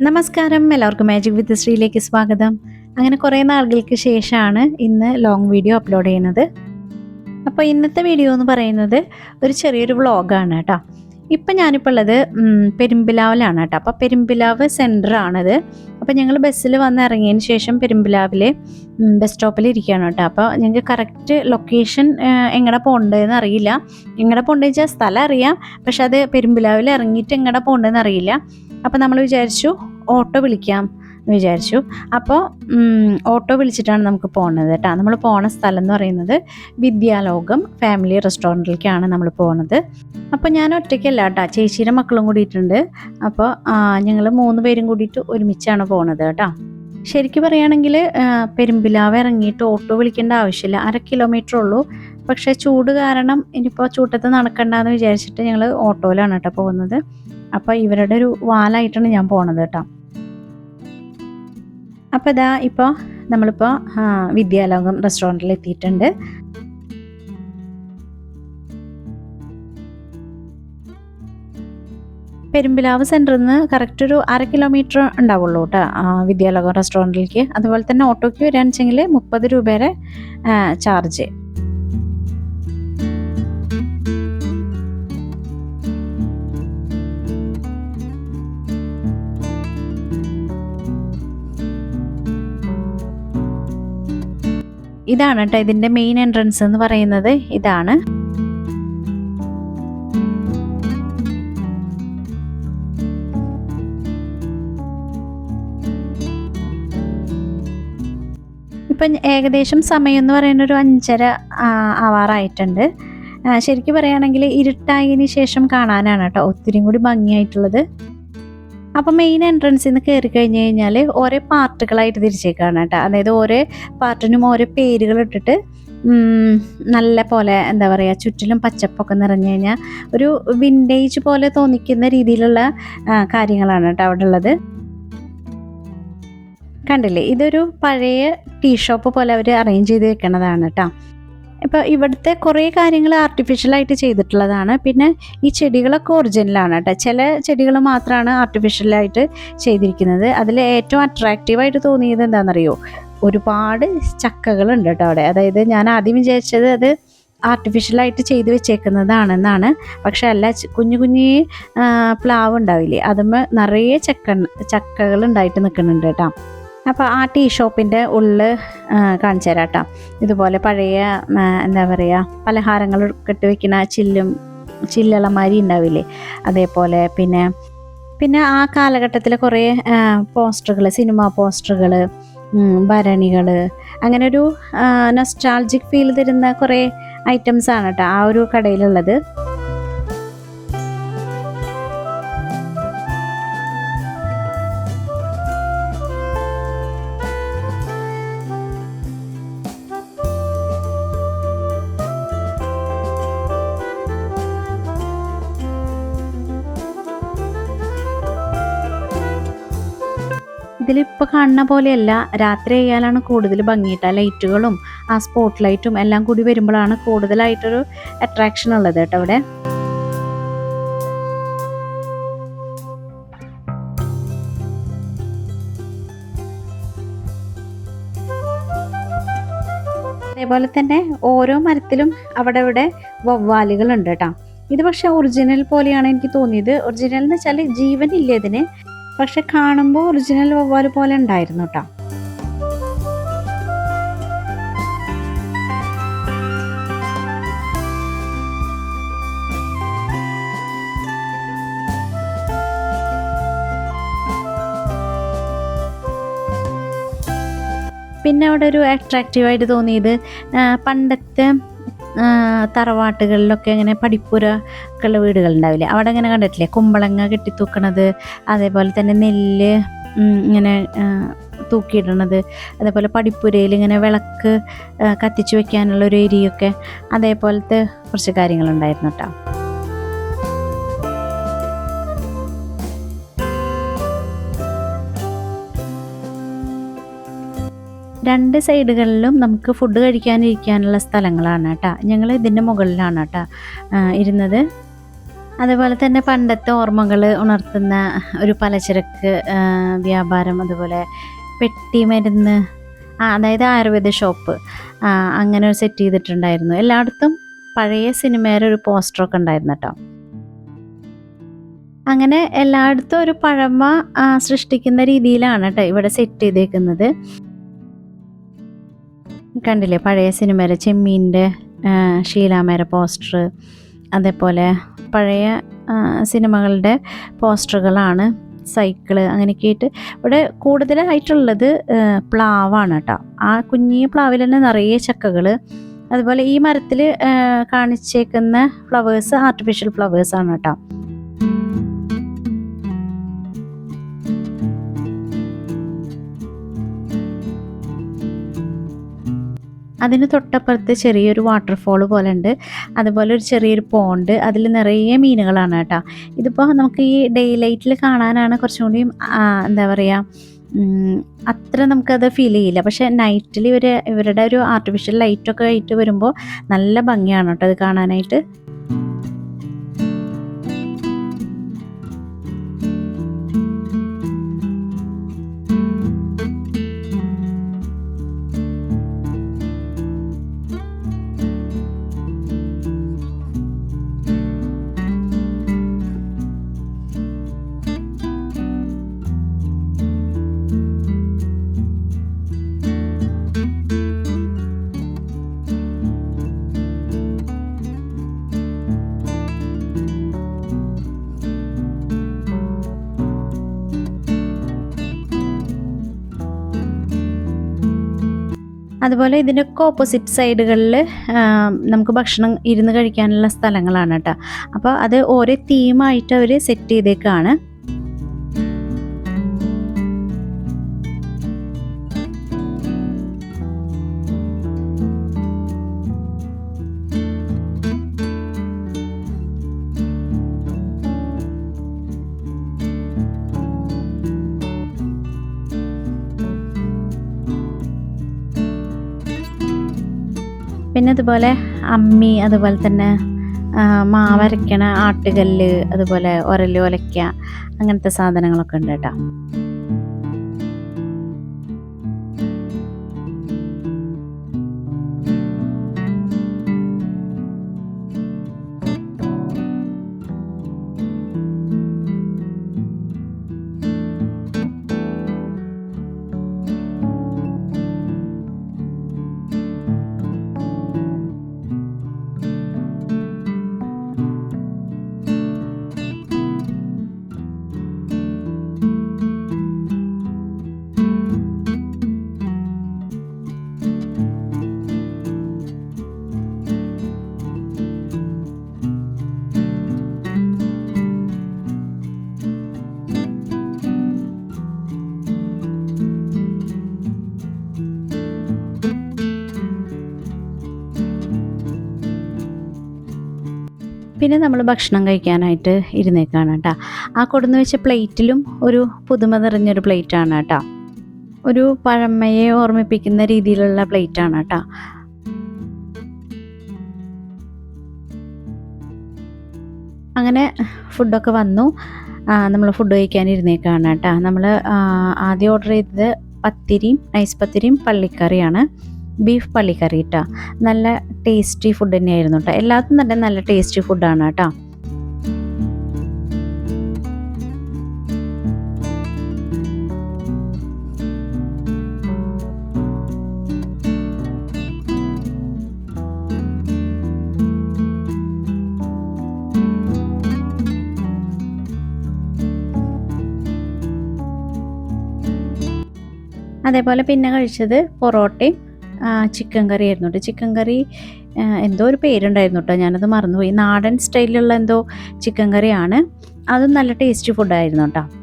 നമസ്കാരം. എല്ലാവർക്കും മാജിക് വിത്ത് ശ്രീയിലേക്ക് സ്വാഗതം. അങ്ങനെ കുറേ നാളുകൾക്ക് ശേഷമാണ് ഇന്ന് ലോങ് വീഡിയോ അപ്ലോഡ് ചെയ്യുന്നത്. അപ്പോൾ ഇന്നത്തെ വീഡിയോ എന്ന് പറയുന്നത് ഒരു ചെറിയൊരു വ്ളോഗാണ് കേട്ടോ. ഇപ്പം ഞാനിപ്പോൾ ഉള്ളത് പെരുമ്പിലാവിലാണ് കേട്ടോ. അപ്പോൾ പെരുമ്പിലാവ് സെന്ററാണത് അപ്പോൾ ഞങ്ങൾ ബസ്സിൽ വന്ന് ഇറങ്ങിയതിന് ശേഷം പെരുമ്പിലാവിലെ ബസ് സ്റ്റോപ്പിൽ ഇരിക്കുകയാണ് കേട്ടോ. അപ്പോൾ ഞങ്ങൾക്ക് കറക്റ്റ് ലൊക്കേഷൻ എങ്ങനെ പോകേണ്ടതെന്ന് അറിയില്ല. എങ്ങനെ പോകേണ്ടത് വെച്ചാൽ സ്ഥലം അറിയാം. പക്ഷെ അത് പെരുമ്പിലാവിൽ ഇറങ്ങിയിട്ട് എങ്ങനെ പോകേണ്ടതെന്ന് അറിയില്ല. അപ്പോൾ നമ്മൾ വിചാരിച്ചു ഓട്ടോ വിളിക്കാം എന്ന് വിചാരിച്ചു. അപ്പോൾ ഓട്ടോ വിളിച്ചിട്ടാണ് നമുക്ക് പോകുന്നത് കേട്ടോ. നമ്മൾ പോണ സ്ഥലം എന്ന് പറയുന്നത് വിദ്യാലോകം ഫാമിലി റെസ്റ്റോറന്റിലേക്കാണ് നമ്മൾ പോകുന്നത് അപ്പോൾ ഞാൻ ഒറ്റയ്ക്കല്ല കേട്ടോ. ചേച്ചിയുടെ മക്കളും കൂടിയിട്ടുണ്ട്. അപ്പോൾ ഞങ്ങൾ മൂന്ന് പേരും കൂടിയിട്ട് ഒരുമിച്ചാണ് പോകുന്നത് കേട്ടോ. ശരിക്കും പറയുകയാണെങ്കിൽ പെരുമ്പിലാവ് ഇറങ്ങിയിട്ട് ഓട്ടോ വിളിക്കേണ്ട ആവശ്യമില്ല. അര കിലോമീറ്റർ ഉള്ളൂ. പക്ഷേ ചൂട് കാരണം ഇനിയിപ്പോൾ ചൂട്ടത്ത് നടക്കണ്ടെന്ന് വിചാരിച്ചിട്ട് ഞങ്ങൾ ഓട്ടോയിലാണ് കേട്ടോ പോകുന്നത്. അപ്പോൾ ഇവരുടെ ഒരു വാലായിട്ടാണ് ഞാൻ പോണത് കേട്ടോ. അപ്പോൾ ഇതാ ഇപ്പോൾ നമ്മളിപ്പോൾ വിദ്യാലോകം റെസ്റ്റോറന്റിൽ എത്തിയിട്ടുണ്ട്. പെരുമ്പിലാവ് സെന്ററിൽ നിന്ന് കറക്റ്റ് ഒരു അര കിലോമീറ്റർ ഉണ്ടാവുള്ളൂ കേട്ടോ വിദ്യാലോകം റെസ്റ്റോറന്റിലേക്ക് അതുപോലെ തന്നെ ഓട്ടോയ്ക്ക് വരികയാണെന്ന് വെച്ചെങ്കിൽ മുപ്പത് രൂപയുടെ ചാർജ് ഇതാണ് കേട്ടോ ഇതിന്റെ മെയിൻ എൻട്രൻസ് എന്ന് പറയുന്നത്. ഇതാണ്. ഇപ്പം ഏകദേശം സമയം എന്ന് പറയുന്ന ഒരു അഞ്ചര ആവാറായിട്ടുണ്ട് ശരിക്കും പറയുകയാണെങ്കിൽ ഇരുട്ടായതിന് ശേഷം കാണാനാണ് കേട്ടോ. ഒത്തിരി കൂടി ഭംഗിയായിട്ടുള്ളത്. അപ്പം മെയിൻ എൻട്രൻസിൽ നിന്ന് കയറി കഴിഞ്ഞ് കഴിഞ്ഞാൽ ഓരോ പാർട്ടുകളായിട്ട് തിരിച്ചേക്കാണ് കേട്ടോ. അതായത് ഓരോ പാർട്ടിനും ഓരോ പേരുകൾ ഇട്ടിട്ട് നല്ല പോലെ എന്താ പറയുക ചുറ്റിലും പച്ചപ്പൊക്കെ നിറഞ്ഞു കഴിഞ്ഞാൽ ഒരു വിന്റേജ് പോലെ തോന്നിക്കുന്ന രീതിയിലുള്ള കാര്യങ്ങളാണ് കേട്ടോ അവിടെ ഉള്ളത്. കണ്ടില്ലേ? ഇതൊരു പഴയ ടീ ഷോപ്പ് പോലെ അവർ അറേഞ്ച് ചെയ്ത് വെക്കണതാണ് കേട്ടോ. ഇപ്പോൾ ഇവിടുത്തെ കുറേ കാര്യങ്ങൾ ആർട്ടിഫിഷ്യലായിട്ട് ചെയ്തിട്ടുള്ളതാണ്. പിന്നെ ഈ ചെടികളൊക്കെ ഒറിജിനലാണ് കേട്ടോ ചില ചെടികൾ മാത്രമാണ് ആർട്ടിഫിഷ്യലായിട്ട് ചെയ്തിരിക്കുന്നത്. അതിൽ ഏറ്റവും അട്രാക്റ്റീവായിട്ട് തോന്നിയത് എന്താണെന്നറിയോ ഒരുപാട് ചക്കകളുണ്ട് കേട്ടോ അവിടെ. അതായത് ഞാൻ ആദ്യം വിചാരിച്ചത് അത് ആർട്ടിഫിഷ്യലായിട്ട് ചെയ്തു വെച്ചേക്കുന്നതാണെന്നാണ്. പക്ഷെ അല്ല കുഞ്ഞു കുഞ്ഞു പ്ലാവ് ഉണ്ടാവില്ലേ? അതുമ്മ നിറയെ ചക്ക ചക്കകൾ ഉണ്ടായിട്ട് നിൽക്കുന്നുണ്ട് കേട്ടോ അപ്പോൾ ആ ടീ ഷോപ്പിന്റെ ഉള്ളിൽ കാണിച്ചു തരാം കേട്ടോ ഇതുപോലെ പഴയ എന്താ പറയുക പലഹാരങ്ങൾ കെട്ടി വെക്കുന്ന ചില്ലും ചില്ലളമാരി ഉണ്ടാവില്ലേ? അതേപോലെ പിന്നെ പിന്നെ ആ കാലഘട്ടത്തിലെ കുറേ പോസ്റ്ററുകൾ സിനിമ പോസ്റ്ററുകൾ ഭരണികൾ അങ്ങനെ ഒരു നൊസ്റ്റാൾജിക് ഫീൽ തരുന്ന കുറേ ഐറ്റംസ് ആണ് കേട്ടോ ആ ഒരു കടയിലുള്ളത്. ഇതിലിപ്പോൾ കാണുന്ന പോലെയല്ല. രാത്രി ആയാലാണ് കൂടുതൽ ഭംഗിയിട്ട് ആ ലൈറ്റുകളും ആ സ്പോട്ട് ലൈറ്റും എല്ലാം കൂടി വരുമ്പോഴാണ് കൂടുതലായിട്ടൊരു അട്രാക്ഷൻ ഉള്ളത് കേട്ടോ അവിടെ. അതേപോലെ തന്നെ ഓരോ മരത്തിലും അവിടെ ഇവിടെ വവ്വാലുകളുണ്ട് കേട്ടോ. ഇത് പക്ഷെ ഒറിജിനൽ പോലെയാണ് എനിക്ക് തോന്നിയത്. ഒറിജിനൽ എന്ന് വെച്ചാൽ ജീവനില്ല ഇതിന്? പക്ഷെ കാണുമ്പോൾ ഒറിജിനൽ വവ്വാൽ പോലെ ഉണ്ടായിരുന്നു കേട്ടോ പിന്നെ അവിടെ ഒരു അട്രാക്റ്റീവായിട്ട് തോന്നിയത് പണ്ടത്തെ തറവാട്ടുകളിലൊക്കെ ഇങ്ങനെ പഠിപ്പുരക്കുള്ള വീടുകൾ ഉണ്ടാവില്ലേ അവിടെ ഇങ്ങനെ കണ്ടിട്ടില്ലേ? കുമ്പളങ്ങ കെട്ടിത്തൂക്കണത് അതേപോലെ തന്നെ നെല്ല് ഇങ്ങനെ തൂക്കിയിടണത് അതേപോലെ പടിപ്പുരയിൽ ഇങ്ങനെ വിളക്ക് കത്തിച്ചു വെക്കാനുള്ള ഒരു എരിയൊക്കെ അതേപോലത്തെ കുറച്ച് കാര്യങ്ങളുണ്ടായിരുന്നു കേട്ടോ. രണ്ട് സൈഡുകളിലും നമുക്ക് ഫുഡ് കഴിക്കാനിരിക്കാനുള്ള സ്ഥലങ്ങളാണ് കേട്ടോ. ഞങ്ങൾ ഇതിന്റെ മുകളിലാണ് കേട്ടോ ഇരുന്നത്. അതുപോലെ തന്നെ പണ്ടത്തെ ഓർമ്മകൾ ഉണർത്തുന്ന ഒരു പലചരക്ക് വ്യാപാരം അതുപോലെ പെട്ടിമരുന്ന് ആ അതായത് ആയുർവേദ ഷോപ്പ് അങ്ങനെ ഒരു സെറ്റ് ചെയ്തിട്ടുണ്ടായിരുന്നു. എല്ലായിടത്തും പഴയ സിനിമയുടെ ഒരു പോസ്റ്ററൊക്കെ ഉണ്ടായിരുന്നു കേട്ടോ. അങ്ങനെ എല്ലായിടത്തും ഒരു പഴമ സൃഷ്ടിക്കുന്ന രീതിയിലാണ് കേട്ടോ ഇവിടെ സെറ്റ് ചെയ്തേക്കുന്നത്. കണ്ടില്ലേ പഴയ സിനിമയിലെ ചെമ്മീന്റെ ഷീലാമേര പോസ്റ്റർ അതേപോലെ പഴയ സിനിമകളുടെ പോസ്റ്ററുകളാണ് സൈക്കിൾ അങ്ങനെയൊക്കെ ആയിട്ട് ഇവിടെ കൂടുതലായിട്ടുള്ളത് പ്ലാവാണ് കേട്ടോ. ആ കുഞ്ഞി പ്ലാവിൽ തന്നെ നിറയെ ചക്കകൾ അതുപോലെ ഈ മരത്തിൽ കാണിച്ചേക്കുന്ന ഫ്ലവേഴ്സ് ആർട്ടിഫിഷ്യൽ ഫ്ലവേഴ്സ് ആണ് കേട്ടോ. അതിന് തൊട്ടപ്പുറത്ത് ചെറിയൊരു വാട്ടർഫോൾ പോലെ ഉണ്ട് അതുപോലെ ഒരു ചെറിയൊരു പോണ്ട് അതിൽ നിറയെ മീനുകളാണ് കേട്ടോ. ഇതിപ്പോൾ നമുക്ക് ഈ ഡേ ലൈറ്റിൽ കാണാനാണ് കുറച്ചും കൂടി എന്താ പറയുക അത്ര നമുക്കത് ഫീൽ ചെയ്യില്ല. പക്ഷേ നൈറ്റിൽ ഇവർ ഇവരുടെ ഒരു ആർട്ടിഫിഷ്യൽ ലൈറ്റൊക്കെ ആയിട്ട് വരുമ്പോൾ നല്ല ഭംഗിയാണ് കേട്ടോ അത് കാണാനായിട്ട്. അതുപോലെ ഇതിന്റെയൊക്കെ ഓപ്പോസിറ്റ് സൈഡുകളിൽ നമുക്ക് ഭക്ഷണം ഇരുന്ന് കഴിക്കാനുള്ള സ്ഥലങ്ങളാണ് കേട്ടോ. അപ്പോൾ അത് ഓരോ തീമായിട്ട് അവർ സെറ്റ് ചെയ്തേക്കാണ്. പിന്നെ അതുപോലെ അമ്മി അതുപോലെ തന്നെ മാവരയ്ക്കണ ആട്ടുകല്ല് അതുപോലെ ഉരൽ ഒലയ്ക്ക അങ്ങനത്തെ സാധനങ്ങളൊക്കെ ഉണ്ട് കേട്ടോ. പിന്നെ നമ്മൾ ഭക്ഷണം കഴിക്കാനായിട്ട് ഇരുന്നേക്കാണ് കേട്ടോ. ആ കൊടുന്ന് വെച്ച പ്ലേറ്റിലും ഒരു പുതുമ നിറഞ്ഞൊരു പ്ലേറ്റാണ് കേട്ടോ. ഒരു പഴമയെ ഓർമ്മിപ്പിക്കുന്ന രീതിയിലുള്ള പ്ലേറ്റാണ് കേട്ടോ. അങ്ങനെ ഫുഡൊക്കെ വന്നു. നമ്മൾ ഫുഡ് കഴിക്കാൻ ഇരുന്നേക്കാണ് കേട്ടോ. നമ്മൾ ആദ്യം ഓർഡർ ചെയ്തത് പത്തിരിയും നൈസ് പത്തിരിയും പള്ളിക്കറിയാണ്. ബീഫ് പള്ളിക്കറി കേട്ടോ നല്ല ടേസ്റ്റി ഫുഡ് തന്നെയായിരുന്നു കേട്ടോ എല്ലാത്തും തന്നെ നല്ല ടേസ്റ്റി ഫുഡാണ് കേട്ടോ അതേപോലെ പിന്നെ കഴിച്ചത് പൊറോട്ടയും ചിക്കൻ കറി ആയിരുന്നു കേട്ടോ ചിക്കൻ കറി എന്തോ ഒരു പേരുണ്ടായിരുന്നു കേട്ടോ ഞാനത് മറന്നുപോയി. നാടൻ സ്റ്റൈലിലുള്ള എന്തോ ചിക്കൻ കറിയാണ്. അതും നല്ല ടേസ്റ്റി ഫുഡായിരുന്നു കേട്ടോ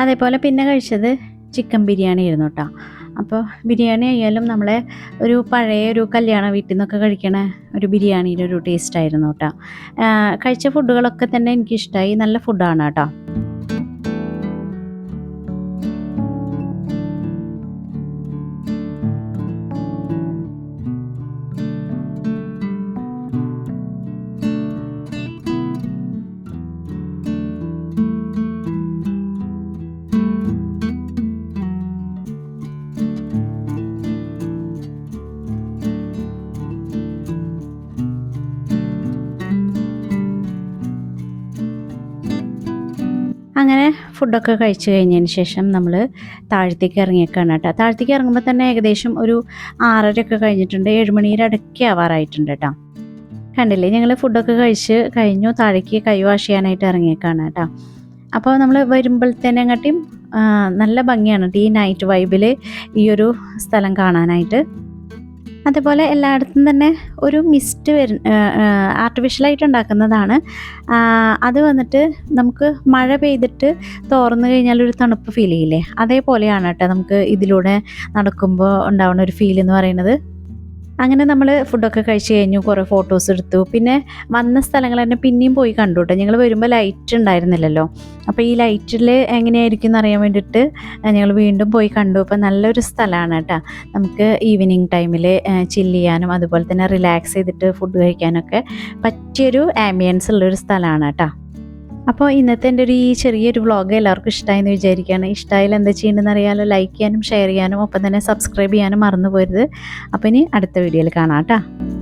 അതേപോലെ പിന്നെ കഴിച്ചത് ചിക്കൻ ബിരിയാണി ആയിരുന്നു കേട്ടോ അപ്പോൾ ബിരിയാണി ആയാലും നമ്മളെ ഒരു പഴയ ഒരു കല്യാണ വീട്ടിൽ നിന്നൊക്കെ കഴിക്കണ ഒരു ബിരിയാണിയുടെ ഒരു ടേസ്റ്റ് ആയിരുന്നു കേട്ടോ കഴിച്ച ഫുഡുകളൊക്കെ തന്നെ എനിക്കിഷ്ടമായി നല്ല ഫുഡാണ് കേട്ടോ അങ്ങനെ ഫുഡൊക്കെ കഴിച്ചു കഴിഞ്ഞതിന് ശേഷം നമ്മൾ താഴത്തേക്ക് ഇറങ്ങിയേക്കാണ് കേട്ടോ. താഴത്തേക്ക് ഇറങ്ങുമ്പോൾ തന്നെ ഏകദേശം ഒരു ആറരയൊക്കെ കഴിഞ്ഞിട്ടുണ്ട്. ഏഴുമണിയുടെ ഇടയ്ക്ക് ആവാറായിട്ടുണ്ട് കേട്ടോ. കണ്ടില്ലേ? ഞങ്ങൾ ഫുഡൊക്കെ കഴിച്ച് കഴിഞ്ഞു. താഴേക്ക് കൈ വാഷ് ചെയ്യാനായിട്ട് ഇറങ്ങിയേക്കാണ് കേട്ടോ. അപ്പോൾ നമ്മൾ വരുമ്പോഴത്തേനെങ്ങാട്ടിയും നല്ല ഭംഗിയാണ്. ഈ നൈറ്റ് വൈബിൽ ഈ ഒരു സ്ഥലം കാണാനായിട്ട്. അതുപോലെ എല്ലായിടത്തും തന്നെ ഒരു മിസ്റ്റ് വരു ആർട്ടിഫിഷ്യലായിട്ട് ഉണ്ടാക്കുന്നതാണ്. അത് വന്നിട്ട് നമുക്ക് മഴ പെയ്തിട്ട് തോർന്നു കഴിഞ്ഞാൽ ഒരു തണുപ്പ് ഫീൽ ചെയ്യില്ലേ? അതേപോലെയാണ് കേട്ടോ നമുക്ക് ഇതിലൂടെ നടക്കുമ്പോൾ ഉണ്ടാവുന്ന ഒരു ഫീൽ എന്ന് പറയുന്നത്. അങ്ങനെ നമ്മൾ ഫുഡൊക്കെ കഴിച്ച് കഴിഞ്ഞു കുറേ ഫോട്ടോസ് എടുത്തു. പിന്നെ വന്ന സ്ഥലങ്ങൾ തന്നെ പിന്നെയും പോയി കണ്ടു കേട്ടോ ഞങ്ങൾ വരുമ്പോൾ ലൈറ്റ് ഉണ്ടായിരുന്നില്ലല്ലോ. അപ്പോൾ ഈ ലൈറ്റിൽ എങ്ങനെയായിരിക്കും എന്നറിയാൻ വേണ്ടിയിട്ട് ഞങ്ങൾ വീണ്ടും പോയി കണ്ടു. അപ്പോൾ നല്ലൊരു സ്ഥലമാണ് കേട്ടോ നമുക്ക് ഈവനിങ് ടൈമിൽ ചില്ല് ചെയ്യാനും അതുപോലെ തന്നെ റിലാക്സ് ചെയ്തിട്ട് ഫുഡ് കഴിക്കാനൊക്കെ പറ്റിയൊരു ആംബിയൻസ് ഉള്ളൊരു സ്ഥലമാണ് കേട്ടോ അപ്പോൾ ഇന്നത്തെ എന്റെ ഒരു ഈ ചെറിയൊരു വ്ളോഗ് എല്ലാവർക്കും ഇഷ്ടമായി എന്ന് വിചാരിക്കുകയാണ്. ഇഷ്ടമായാലും എന്താ ചെയ്യേണ്ടതെന്ന് അറിയാലോ ലൈക്ക് ചെയ്യാനും ഷെയർ ചെയ്യാനും ഒപ്പം തന്നെ സബ്സ്ക്രൈബ് ചെയ്യാനും മറന്നു പോരുത്. അപ്പോൾ ഇനി അടുത്ത വീഡിയോയിൽ കാണാം കേട്ടോ.